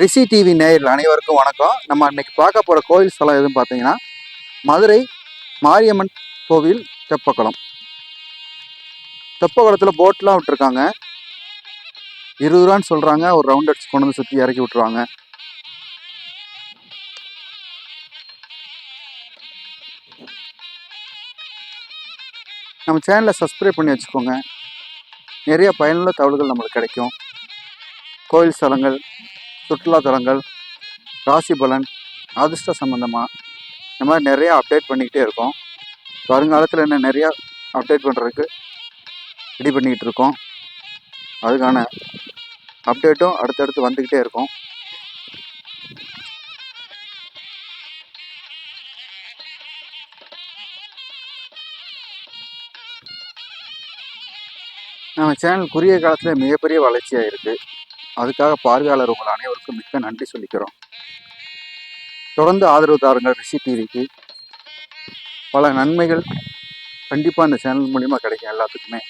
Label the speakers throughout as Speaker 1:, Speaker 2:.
Speaker 1: ரிஷி TV நேயர்கள் அனைவருக்கும் வணக்கம். நம்ம இன்னைக்கு பார்க்க போகிற கோயில் ஸ்தலம் எதுன்னு பார்த்தீங்கன்னா மதுரை மாரியம்மன் கோவில் தெப்பக்குளம். தெப்பக்குளத்தில் போட்லாம் விட்டுருக்காங்க. இருபது ரூபான்னு சொல்கிறாங்க ஒரு ரவுண்ட் அடிச்சு கொண்டு வந்து சுற்றி இறக்கி விட்டுருவாங்க. நம்ம சேனலை சப்ஸ்கிரைப் பண்ணி வச்சுக்கோங்க. நிறைய பயனுள்ள தகவல்கள் நம்மளுக்கு கிடைக்கும். கோயில் ஸ்தலங்கள் சுற்றுலாத்தலங்கள் ராசி பலன் அதிர்ஷ்ட சம்மந்தமாக இந்த மாதிரி நிறையா அப்டேட் பண்ணிக்கிட்டே இருக்கோம். வருங்காலத்தில் என்ன நிறையா அப்டேட் பண்ணுறதுக்கு ரெடி பண்ணிக்கிட்டு இருக்கோம். அதுக்கான அப்டேட்டும் அடுத்தடுத்து வந்துக்கிட்டே இருக்கும். நம்ம சேனல் குறுகிய காலத்தில் மிகப்பெரிய வளர்ச்சியாக இருக்குது அதுக்காக பார்வையாளர் உங்கள் அனைவருக்கும் மிக்க நன்றி சொல்லிக்கிறோம். தொடர்ந்து ஆதரவு தாருங்கள் ரிஷி டிவிக்கு. பல நன்மைகள் கண்டிப்பாக இந்த சேனல் மூலிமா கிடைக்கும் எல்லாத்துக்குமே.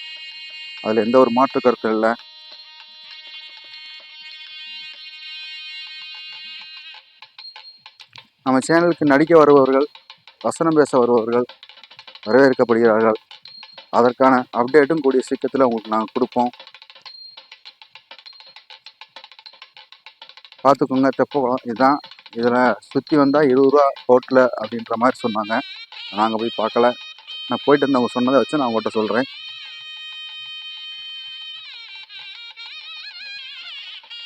Speaker 1: அதில் எந்த ஒரு மாற்று கருத்தும் இல்லை. நம்ம சேனலுக்கு நடிக்க வருபவர்கள் வசனம் பேச வருபவர்கள் வரவேற்கப்படுகிறார்கள். அதற்கான அப்டேட்டும் கூடிய சீக்கிரத்தில் உங்களுக்கு நாங்கள் கொடுப்போம். பார்த்துக்கோங்க தெப்பக்குளம் இதுதான். இதில் சுற்றி வந்தால் இருபது ரூபா போட்டில் அப்படின்ற மாதிரி சொன்னாங்க. நாங்கள் போய் பார்க்கல. நான் போயிட்டு இருந்தவங்க சொன்னதை வச்சு நான் உங்கள்கிட்ட சொல்கிறேன்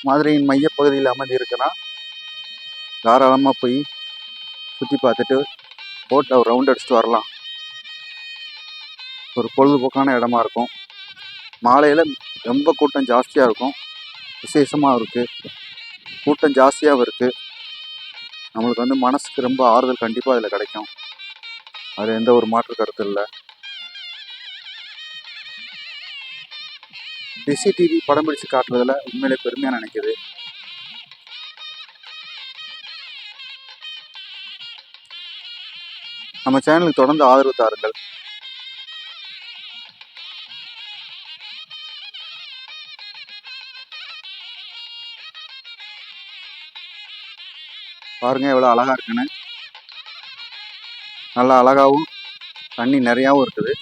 Speaker 1: மதுரையின் மையப்பகுதியில் அமைதி இருக்குன்னா தாராளமாக போய் சுற்றி பார்த்துட்டு போட்டில் ரவுண்ட் அடிச்சுட்டு வரலாம். ஒரு பொழுதுபோக்கான இடமா இருக்கும். மாலையில் ரொம்ப கூட்டம் ஜாஸ்தியாக இருக்கும். விசேஷமாக இருக்குது கூட்டம் ஜாஸ்தியாகவும் இருக்குது நம்மளுக்கு வந்து மனசுக்கு ரொம்ப ஆறுதல் கண்டிப்பாக அதில் கிடைக்கும். அதில் எந்த ஒரு மாற்று கருத்து இல்லை. டிசி டிவி படம் பிடிச்சு காட்டுறதுல உண்மையிலே பெருமையாக நினைக்குது. நம்ம சேனலுக்கு தொடர்ந்து ஆதரவு தாருங்கள். பாருங்க எவ்வளோ அழகா இருக்குன்னு. நல்லா அழகாகவும் தண்ணி நிறையாவும் இருக்குது.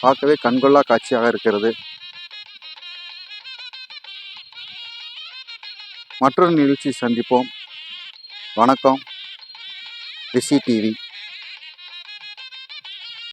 Speaker 1: பார்க்கவே கண்கொள்ளா காட்சியாக இருக்கிறது. மற்றொரு நிகழ்ச்சி சந்திப்போம். வணக்கம். ரிஷி டிவி.